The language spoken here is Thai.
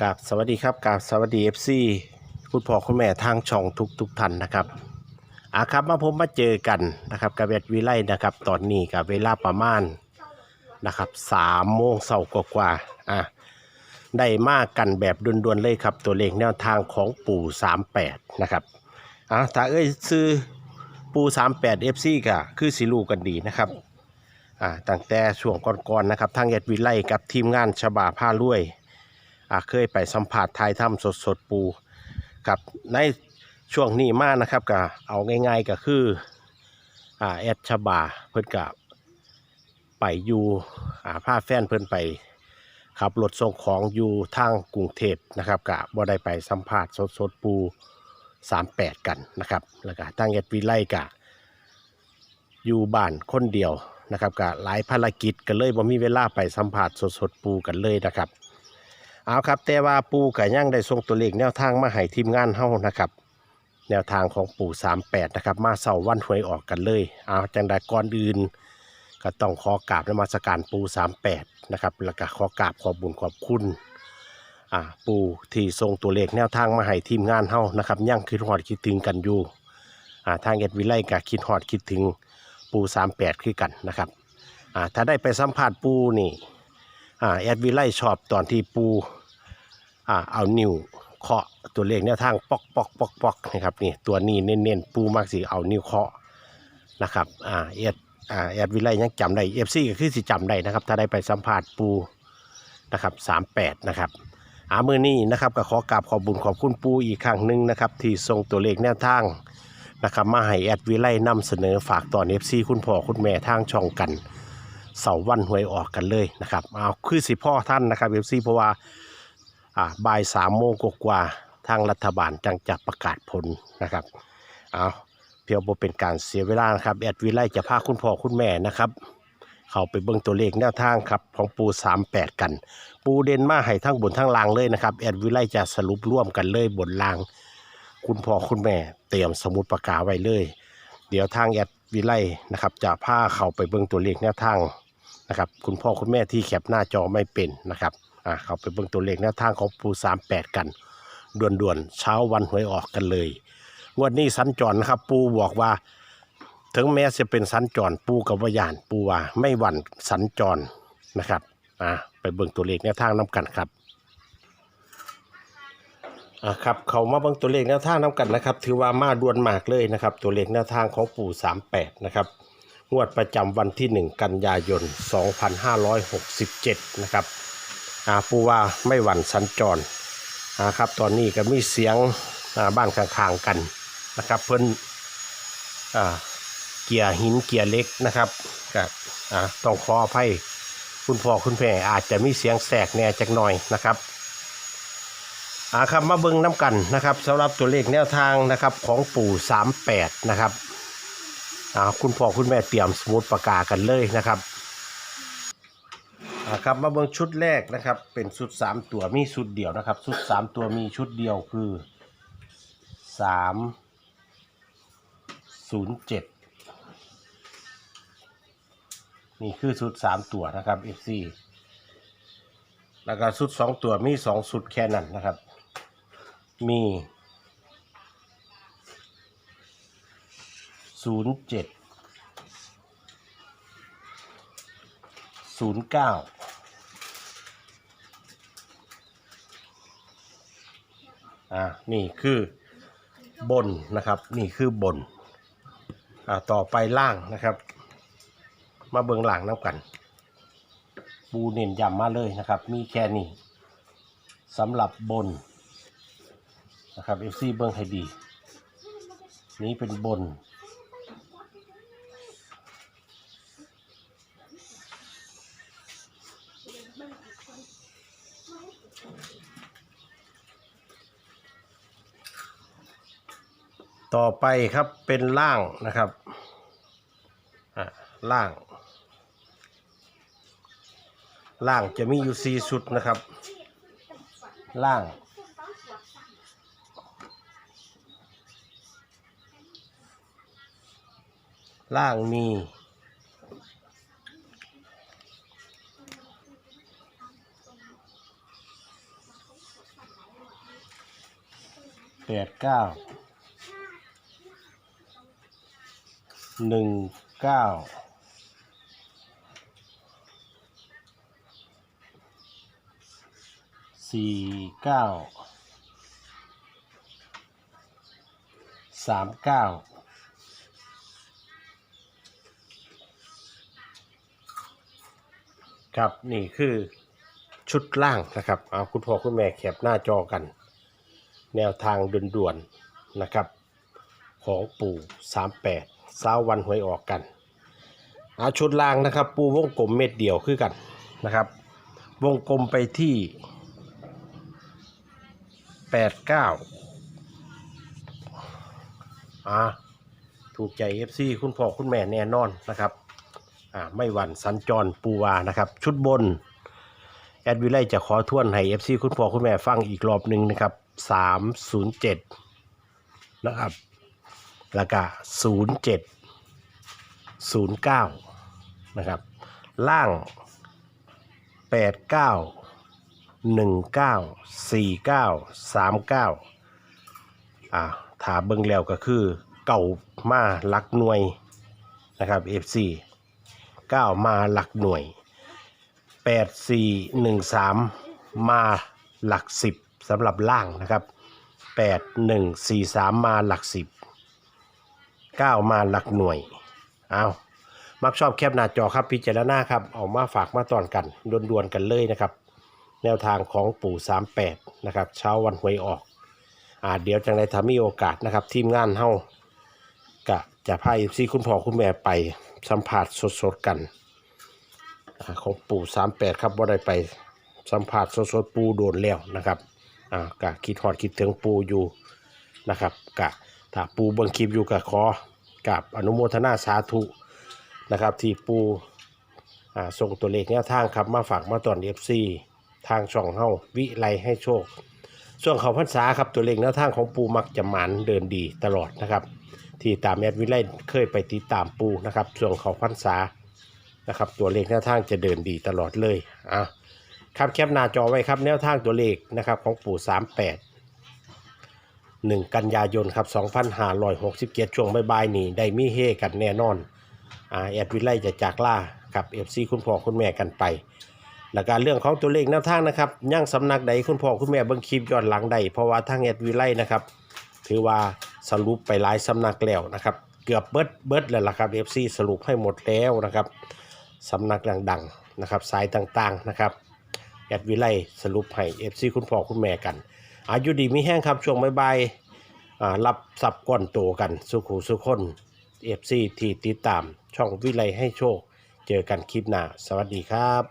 กับสวัสดีครับกับสวัสดีเอฟซีคุณพ่อคุณแม่ทางช่องทุกทุกท่านนะครับอาครับมาพบมาเจอกันนะครับกับเวทวิไลนะครับ ตอนนี้กับเวลาประมาณนะครับสามโมงเสาร์กว่าๆอะได้มากกันแบบด่วนๆเลยครับ ตัวเลขแนวทางของปู่38นะครับอะถ้าเอ้ยซื้อปู่38 FC ก็คือสิลูกกันดีนะครับอ่าตั้งแต่ช่วงก่อนๆนะครับทางเอดวิไลกับทีมงานฉบาผ้ารวยอ่า เคยไปสัมผัสทายถ้ำสดสดปูกับในช่วงนี้มากนะครับก็เอาง่าย ๆก็คืออ่าแอดชบาเพิ่นกับไปอยู่อ่าพาแฟนเพิ่นไปขับรถส่งของอยู่ทางกรุงเทพนะครับกะบ่ได้ไปสัมผัสสดสดปู 38 กันนะครับแล้วก็ตั้งแอดวิไลกะอยู่บ้านคนเดียวนะครับกะหลายภารกิจก็เลยบ่มีเวลาไปสัมผัสสดสดปูกันเลยนะครับ เอาครับ แต่ว่าปูกับย่างได้ส่งตัวเลขแนวทางมาให้ทีมงานเฮานะครับ แนวทางของปู่ 38 นะครับ มาเสาร์วันหวยออกกันเลย เอาจังใดก่อนอื่น ก็ต้องขอกราบนมัสการปู38 นะครับ แล้วก็ขอกราบขอบบุญขอบคุณอ่าปูที่ส่งตัวเลขแนวทางมาให้ทีมงานเฮานะครับย่างคิดฮอดคิดถึงกันอยู่อ่าทางเอ็ดวิไลก็คิดฮอดคิดถึงปู38 คือกันนะครับอ่าถ้าได้ไปสัมผัสปูนี่ อ่าแอดวิไลชอบตอนที่ปูอ่าเอานิ้วเคาะตัวเลขแนวทางปอกปอกปอกปอกนะครับนี่ตัวนี้เน้นๆปูมากสิเอานิ้วเคาะนะครับอ่าแอดอ่าแอดวิไลยังจำได้เอฟซีก็คือสิจำได้นะครับ ถ้าได้ไปสัมผัสปูนะครับสามแปดนะครับอามือนี้นะครับก็ขอกราบขอบบุญขอบคุณปูอีกครั้งหนึ่งนะครับที่ส่งตัวเลขแนวทางนะครับมาให้แอดวิไลนำเสนอฝากต่อเอฟซีคุณพ่อคุณแม่ทางช่องกัน เสาร์วันหวยออกกันเลยนะครับเอาคือสิพ่อท่านนะครับเอฟซีเพราะว่าอ่าบ่ายสามโมงกว่าทางรัฐบาลจังจะประกาศผลนะครับเอาเพียวโบเป็นการเสียเวลานะครับแอดวิไลจะพาคุณพ่อคุณแม่นะครับ เข้าไปเบิ่งตัวเลขแนวทางครับของปู 38 กัน ปูเดนมาให้ทั้งบนทั้งล่างเลยนะครับแอดวิไลจะสรุปร่วมกันเลยบนล่าง คุณพ่อคุณแม่เตรียมสมุดปากกาไว้เลย เดี๋ยวทางแอดวิไลนะครับจะพาเข้าไปเบิ่งตัวเลขแนวทาง นะครับคุณพ่อคุณแม่ที่แคปหน้าจอไม่เป็นนะครับอ่าเขาไปเบิ่งตัวเลขแนวทางของปู38 กันด่วนๆเช้าวันหวยออกกันเลยงวดนี้สัญจรนะครับ ปูบอกว่า ถึงแม้จะเป็นสัญจรปูกับวายานปูว่าไม่หวั่นสัญจรนะครับอ่าไปเบิ่งตัวเลขแนวทางน้กันครับอ่าครับเขามาเบิ่งตัวเลขแนวทางน้กันนะครับ ถือว่ามาด่วนมากเลยนะครับ ตัวเลขแนวทางของปู่38นะครับ งวดประจำวันที่ 1 กันยายน 2567 นะครับอาปูว่าไม่หวั่นสัญจรอ่าครับตอนนี้ก็มีเสียงบ้านข้างๆกันนะครับ เพิ่นเกียร์หินเกียร์เล็กนะครับก็ต้องขออภัยคุณพ่อคุณแม่อาจจะมีเสียงแสกแน่จักหน่อยนะครับอาครับมาเบิ่งน้ำกันนะครับสำหรับตัวเลขแนวทางนะครับของปู่38นะครับ อ่าคุณพ่อคุณแม่เตรียมสมุดปากกากันเลยนะครับอ่าครับมาเบิ่งชุดแรกนะครับ เป็นชุดสามตัวมีชุดเดียวนะครับชุดสามตัวมีชุดเดียวคือสามศูนย์เจ็ดนี่คือชุดสามตัวนะครับ FC แล้วก็ชุดสองตัวมีสองชุดแค่นั้นนะครับ มี ศูนย์เจ็ดศูนย์เก้าอ่านี่คือบนนะครับ นี่คือบน อ่า ต่อไปล่างนะครับ มาเบิงหลังน้ำกันปูเน้นย้ำมาเลยนะครับ มีแค่นี้สำหรับบนนะครับ FC เบิ้งให้ดี นี้เป็นบน ต่อไปครับเป็นล่างนะครับอะล่าง ล่างจะมีอยู่สี่ชุดนะครับ ล่าง ล่างมีแปดเก้า หนึ่งเก้าสี่เก้าสามเก้าครับ นี่คือชุดล่างนะครับ เอาคุณพ่อคุณแม่แคปหน้าจอกัน แนวทางด่วนๆนะครับ ของปู่ 38 เช้าวันหวยออกกันเอาชุดล่างนะครับ ปูวงกลมเม็ดเดียวคือกันนะครับ วงกลมไปที่89อ่าถูกใจ FC คุณพ่อคุณแม่แน่นอนนะครับอ่าไม่หวั่นสัญจรปูวานะครับ ชุดบน แอดวิไลจะขอทวนให้ FC คุณพ่อคุณแม่ฟังอีกรอบหนึ่งนะครับ 307 นะครับ แล้วก็07 09นะครับ ล่าง89 19 49 39อ่าถ้าเบิ่งแล้วก็คือเก่ามาหลักหน่วยนะครับ FC 9 มาหลักหน่วยแปดสี่หนึ่งสามมาหลักสิบสำหรับล่างนะครับแปดหนึ่งสี่สามมาหลักสิบ เก้ามาหลักหน่วยเอามักชอบแคปหน้าจอครับพิจารณาครับเอามาฝากมาตอนกันดวนๆกันเลยนะครับ แนวทางของปู่สามแปดนะครับเช้าวันหวยออกอ่าเดี๋ยวจังไรถ้ามีโอกาสนะครับ ทีมงานเฮากะจะพาซีคุณพ่อคุณแม่ไปสัมผัสสดๆกันอของปู่สามแปดครับว่าได้ไปสัมผัสสดๆปูโดนแล้วนะครับอ่ากะคิดหอดคิดถึงปูอยู่นะครับกะ ถ้าปูเบิ่งคลิปอยู่กะขอกับอนุโมทนาสาธุนะครับ ที่ปูส่งตัวเลขแนวทางครับมาฝากมาตอนเอฟซีทางช่องเฮาวิไลให้โชค ส่วนเขาพรรษาครับตัวเลขแนวทางของปูมักจะหมานเดินดีตลอดนะครับ ที่ตามแอดวิไลเคยไปติดตามปูนะครับ ส่วนเขาพรรษานะครับ ตัวเลขแนวทางจะเดินดีตลอดเลยอะครับแคปหน้าจอไว้ครับแนวทางตัวเลขนะครับของปู่38 1 กันยายนครับ2567 ช่วงบ่ายๆนี่ได้มีเฮกันแน่นอนอ่าแอดวิไลจะจากล่ากับ FC คุณพ่อคุณแม่กันไป แล้วการเรื่องของตัวเลขแนวทางนะครับย่างสำนักใดคุณพ่อคุณแม่เบิ่งคลิปย้อนหลังใดเพราะว่าทางแอดวิไลนะครับถือว่าสรุปไปหลายสำนักแล้วนะครับเกือบเบิดเบิดแล้วล่ะครับ FC สรุปให้หมดแล้วนะครับสำนักดังๆนะครับสายต่างๆนะครับแอดวิไลสรุปให้เอฟซีคุณพ่อคุณแม่กัน อายุดีมีแห้งครับช่วงบ่ายๆรับสับก้อนโตกันสุขุสุคนเอฟซีที่ติดตามช่องวิไลให้โชค เจอกันคลิปหน้า สวัสดีครับ